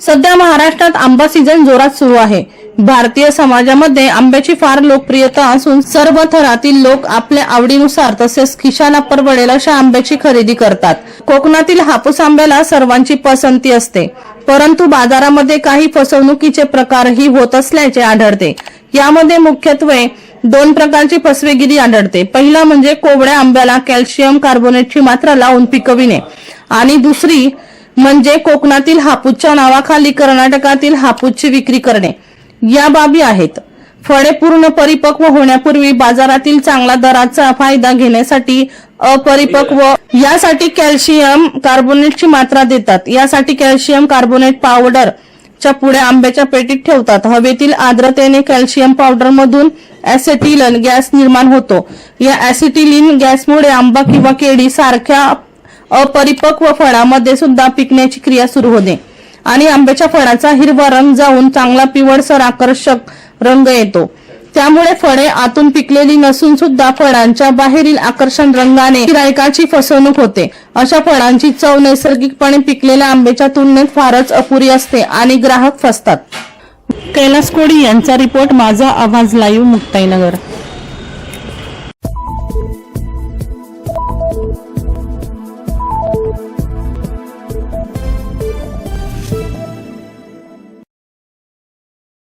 सध्या महाराष्ट्रात आंबा सीझन जोरात सुरू आहे. भारतीय समाजामध्ये आंब्याची फार लोकप्रियता असून सर्व थरातील लोक आपल्या आवडीनुसार तसेच खिशाला परवडेल अशा आंब्याची खरेदी करतात. कोकणातील हापूस आंब्याला सर्वांची पसंती असते परंतु बाजारामध्ये काही फसवणुकीचे प्रकारही होत असल्याचे आढळते. यामध्ये मुख्यत्वे दोन प्रकारची फसवेगिरी आढळते. पहिला म्हणजे कोवड्या आंब्याला कॅल्शियम कार्बोनेटची मात्रा लावून पिकविणे आणि दुसरी म्हणजे कोकणातील हापूसच्या नावाखाली कर्नाटकातील हापूसची विक्री करणे. या बाबी आहेत. फळे पूर्ण परिपक्व होण्यापूर्वी बाजारातील चांगला दराचा फायदा घेण्यासाठी अपरिपक्व. यासाठी कॅल्शियम कार्बोनेटची मात्रा देतात. यासाठी कॅल्शियम कार्बोनेट पावडर च्या पुढे आंब्याच्या पेटीत ठेवतात. हवेतील आर्द्रतेने कॅल्शियम पावडर मधून ऍसिटिलन गॅस निर्माण होतो. या ऍसिटिलिन गॅसमुळे आंबा किंवा केळी सारख्या अपरिपक्व फळामध्ये सुद्धा पिकण्याची क्रिया सुरू होते. आणि आंब्याच्या फळाचा हिरवा रंग जाऊन चांगला पिवळसर आकर्षक रंग येतो. त्यामुळे फळे आतून पिकलेली नसून सुद्धा फळांच्या बाहेरील आकर्षण रंगाने गिरायकाची फसवणूक होते. अशा फळांची चव नैसर्गिकपणे पिकलेल्या आंब्याच्या तुलनेत फारच अपुरी असते आणि ग्राहक फसतात. कैलास कोडी यांचा रिपोर्ट माझा आवाज लाईव्ह मुक्ताईनगर.